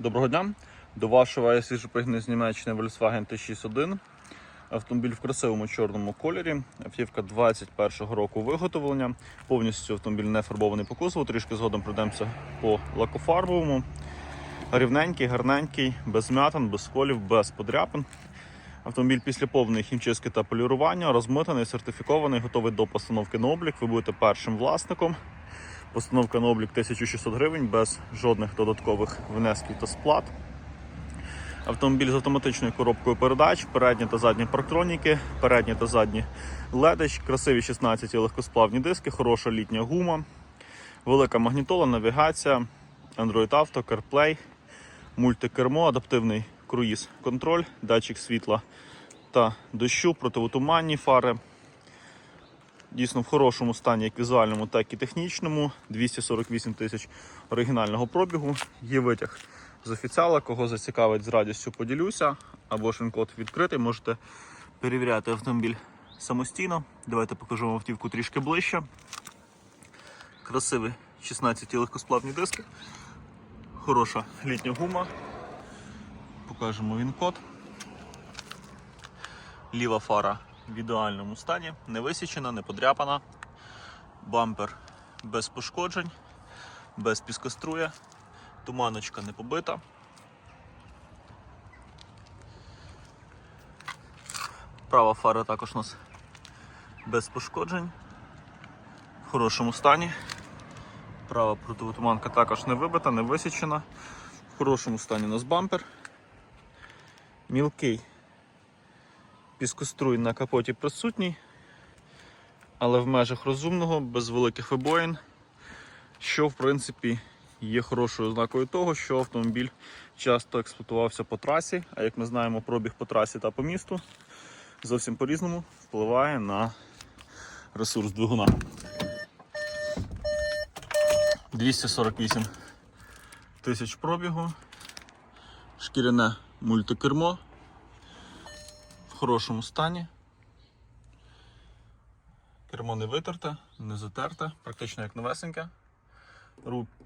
Доброго дня. До вашого свіжопригнаний з Німеччини Volkswagen T61. Автомобіль в красивому чорному кольорі. Автівка 21-го року виготовлення. Повністю автомобіль не фарбований по кузову. Трішки згодом пройдемося по лакофарбовому. Рівненький, гарненький, без м'ятин, без сколів, без подряпин. Автомобіль після повної хімчистки та полірування, розмитаний, сертифікований, готовий до постановки на облік. Ви будете першим власником. Постановка на облік 1600 гривень без жодних додаткових внесків та сплат. Автомобіль з автоматичною коробкою передач, передні та задні парктроніки, передні та задні ледич, красиві 16 легкосплавні диски, хороша літня гума, велика магнітола, навігація, Android Auto, CarPlay, мультикермо, адаптивний круїз контроль, датчик світла та дощу, противотуманні фари. Дійсно в хорошому стані, як візуальному, так і технічному. 248 тисяч оригінального пробігу. Є витяг з офіціала. Кого зацікавить, з радістю поділюся. Або ж він код відкритий. Можете перевіряти автомобіль самостійно. Давайте покажу вам автівку трішки ближче. Красиві 16 легкосплавні диски. Хороша літня гума. Покажемо він код. Ліва фара в ідеальному стані, не висічена, не подряпана. Бампер без пошкоджень, без піскоструя, туманочка не побита. Права фара також у нас без пошкоджень, в хорошому стані. Права противотуманка також не вибита, не висічена. В хорошому стані у нас бампер. Мілкий Піскоструй на капоті присутній, але в межах розумного, без великих вибоїн, що в принципі є хорошою ознакою того, що автомобіль часто експлуатувався по трасі, а як ми знаємо, пробіг по трасі та по місту зовсім по-різному впливає на ресурс двигуна. 248 тисяч пробігу, шкіряне мультикермо хорошому стані. Кермо не витерте, не затерте, практично як новесеньке.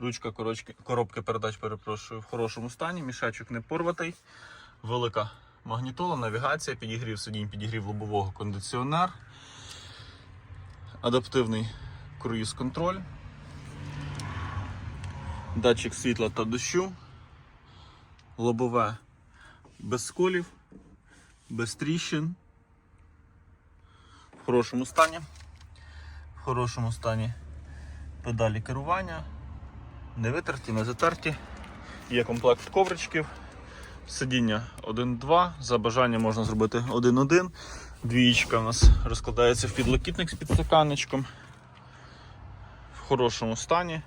Ручка корочки, коробки передач, перепрошую, в хорошому стані, мішечок не порватий, велика магнітола, навігація, підігрів сидінь, підігрів лобового кондиціонер, адаптивний круїз-контроль, датчик світла та дощу, лобове без сколів без тріщин. В хорошому стані. В хорошому стані педалі керування. Не витерті, не затерті. Є комплект ковричків. Сидіння 1-2. За бажанням можна зробити 1-1. Двієчка у нас розкладається в підлокітник з підстаканничком. В хорошому стані.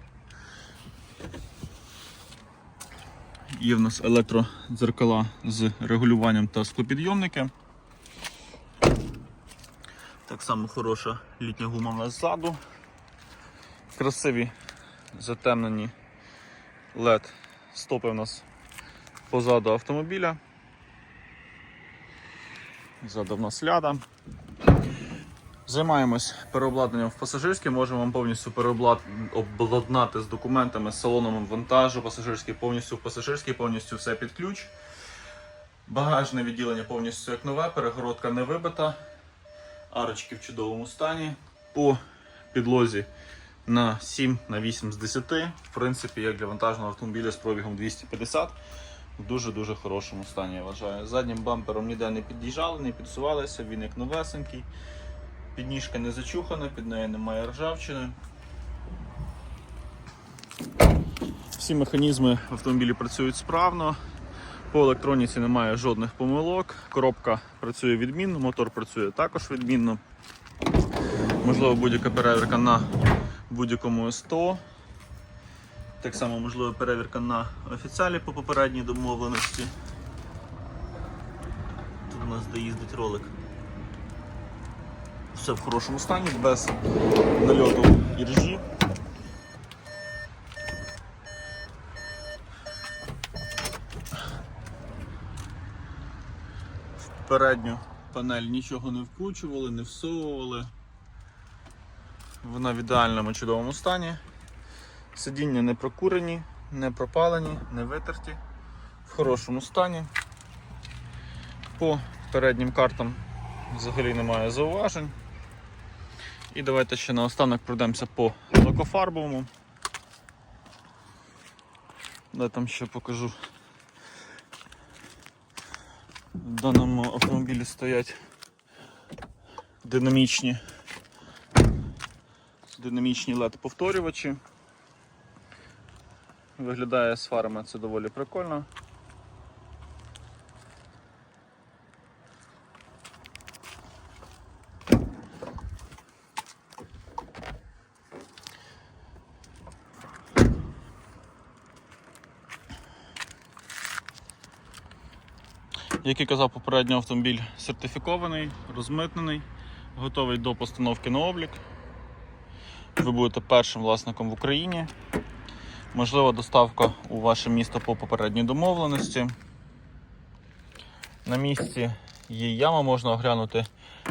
Є в нас електродзеркала з регулюванням та склопідйомники. Так само хороша літня гума в нас ззаду. Красиві затемнені LED стопи в нас позаду автомобіля. Ззаду в нас ляда. Займаємось переобладнанням в пасажирське, можемо вам повністю переобладнати з документами, з салоном вантажу, пасажирський повністю в пасажирський, повністю все під ключ. Багажне відділення повністю як нове, перегородка не вибита, арочки в чудовому стані. По підлозі на 7 на 8 з 10. В принципі, як для вантажного автомобіля з пробігом 250 в дуже-дуже хорошому стані, я вважаю. Заднім бампером ніде не під'їжджали, не підсувалися, він як новесенький. Підніжка не зачухана, під нею немає ржавчини. Всі механізми в автомобілі працюють справно. По електроніці немає жодних помилок. Коробка працює відмінно, мотор працює також відмінно. Можливо, будь-яка перевірка на будь-якому СТО. Так само можлива перевірка на офіціалі по попередній домовленості. Тут у нас де їздить ролик все в хорошому стані, без нальоту іржі. В передню панель нічого не вкручували, не всовували. Вона в ідеальному чудовому стані. Сидіння не прокурені, не пропалені, не витерті. в хорошому стані. По переднім картам взагалі немає зауважень. І давайте ще наостанок пройдемося по лакофарбовому. Де там ще покажу. В даному автомобілі стоять динамічні динамічні LED повторювачі. Виглядає з фарами це доволі прикольно. Як і казав попередньо, автомобіль сертифікований, розмитнений, готовий до постановки на облік. Ви будете першим власником в Україні. Можлива доставка у ваше місто по попередній домовленості. На місці є яма, можна оглянути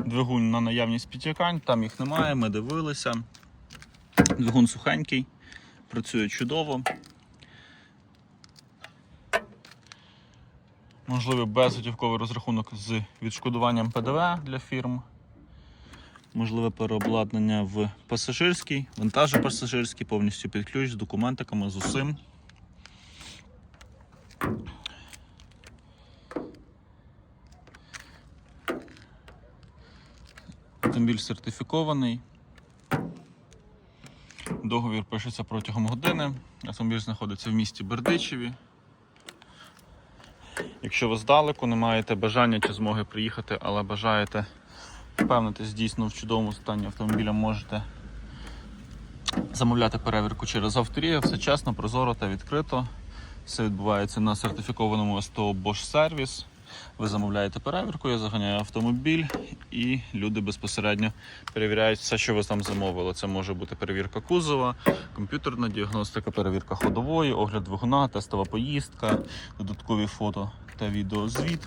двигун на наявність підтікань, там їх немає, ми дивилися. Двигун сухенький, працює чудово. Можливий безготівковий розрахунок з відшкодуванням ПДВ для фірм. Можливе переобладнання в пасажирський, вантажопасажирський, повністю під ключ з документиками, з усім. Автомобіль сертифікований. Договір пишеться протягом години. Автомобіль знаходиться в місті Бердичеві. Якщо ви здалеку не маєте бажання чи змоги приїхати, але бажаєте впевнитись дійсно в чудовому стані автомобіля, можете замовляти перевірку через авторія. Все чесно, прозоро та відкрито. Все відбувається на сертифікованому СТО Bosch Service. Ви замовляєте перевірку, я заганяю автомобіль і люди безпосередньо перевіряють все, що ви там замовили. Це може бути перевірка кузова, комп'ютерна діагностика, перевірка ходової, огляд двигуна, тестова поїздка, додаткові фото та відеозвіт.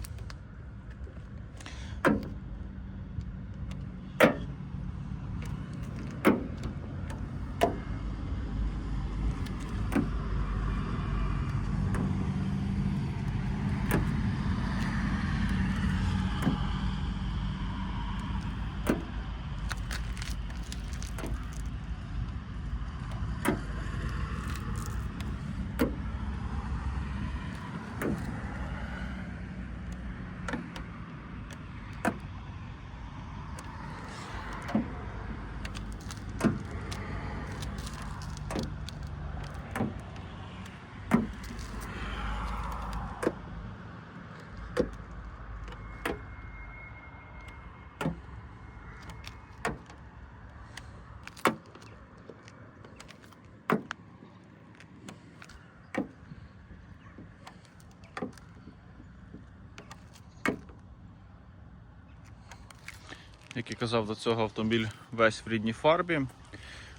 Як і казав до цього автомобіль весь в рідній фарбі.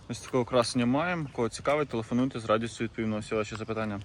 Ось такого красення маємо. Кого цікавить, телефонуйте з радістю відповім на всі ваші запитання.